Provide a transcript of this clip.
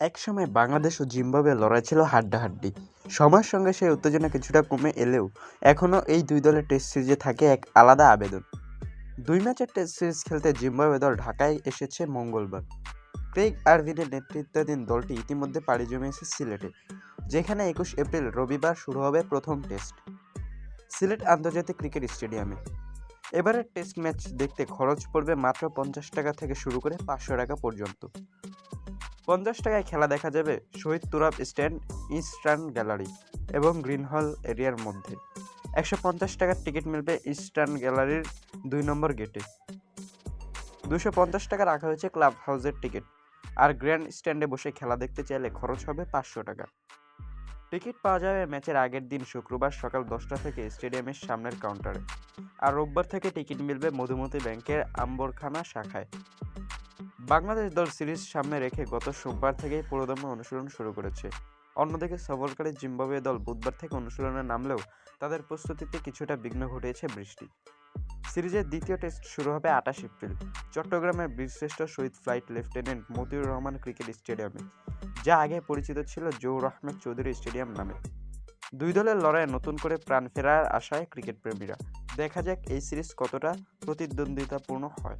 একসময় বাংলাদেশ ও জিম্বাবুয়ে লড়াই ছিল হাড্ডাহাড্ডি। সময়ের সঙ্গে সেই উত্তেজনা কিছুটা কমে এলেও এখনও এই দুই দলের টেস্ট সিরিজে থাকে এক আলাদা আবেদন। দুই ম্যাচের টেস্ট সিরিজ খেলতে জিম্বাবুয়ে দল ঢাকায় এসেছে মঙ্গলবার। ক্রেগ আরভিনের নেতৃত্বাধীন দলটি ইতিমধ্যে পাড়ি জমিয়েছে সিলেটে, যেখানে একুশ এপ্রিল রবিবার শুরু হবে প্রথম টেস্ট। সিলেট আন্তর্জাতিক ক্রিকেট স্টেডিয়ামে। এবারের টেস্ট ম্যাচ দেখতে খরচ পড়বে মাত্র পঞ্চাশ টাকা থেকে শুরু করে পাঁচশো টাকা পর্যন্ত। পঞ্চাশ টাকায় খেলা দেখা যাবে Shahid Turab stand, eastern gallery এবং গ্রিন হল এরিয়ার মধ্যে। একশো পঞ্চাশ টাকার টিকিট মিলবে ইস্টার্ন গ্যালারির দুই নম্বর গেটে। দুশো পঞ্চাশ টাকা রাখা হয়েছে ক্লাব হাউসের টিকিট আর গ্র্যান্ড স্ট্যান্ডে বসে খেলা দেখতে চাইলে খরচ হবে পাঁচশো টাকা। টিকিট পাওয়া যাবে ম্যাচের আগের দিন শুক্রবার সকাল দশটা থেকে স্টেডিয়ামের সামনের কাউন্টারে। আর রোববার থেকে টিকিট মিলবে মধুমতি ব্যাংকের আম্বরখানা শাখায়। বাংলাদেশ দল সিরিজ সামনে রেখে গত সোমবার থেকেই পুরোদমে অনুশীলন শুরু করেছে। অন্যদিকে সফরকারী জিম্বাবুয়ে দল বুধবার থেকে অনুশীলনে নামলেও তাদের প্রস্তুতিতে কিছুটা বিঘ্ন ঘটিয়েছে বৃষ্টি। সিরিজের দ্বিতীয় টেস্ট শুরু হবে আঠাশ এপ্রিল, চট্টগ্রামের বীরশ্রেষ্ঠ Shahid flight lieutenant Motiur Rahman cricket স্টেডিয়ামে, যা আগে পরিচিত ছিল জৌর আহমেদ চৌধুরী স্টেডিয়াম নামে। দুই দলের লড়াইয়ে নতুন করে প্রাণ ফেরার আশায় ক্রিকেট প্রেমীরা দেখা যাক এই সিরিজ কতটা প্রতিদ্বন্দ্বিতাপূর্ণ হয়।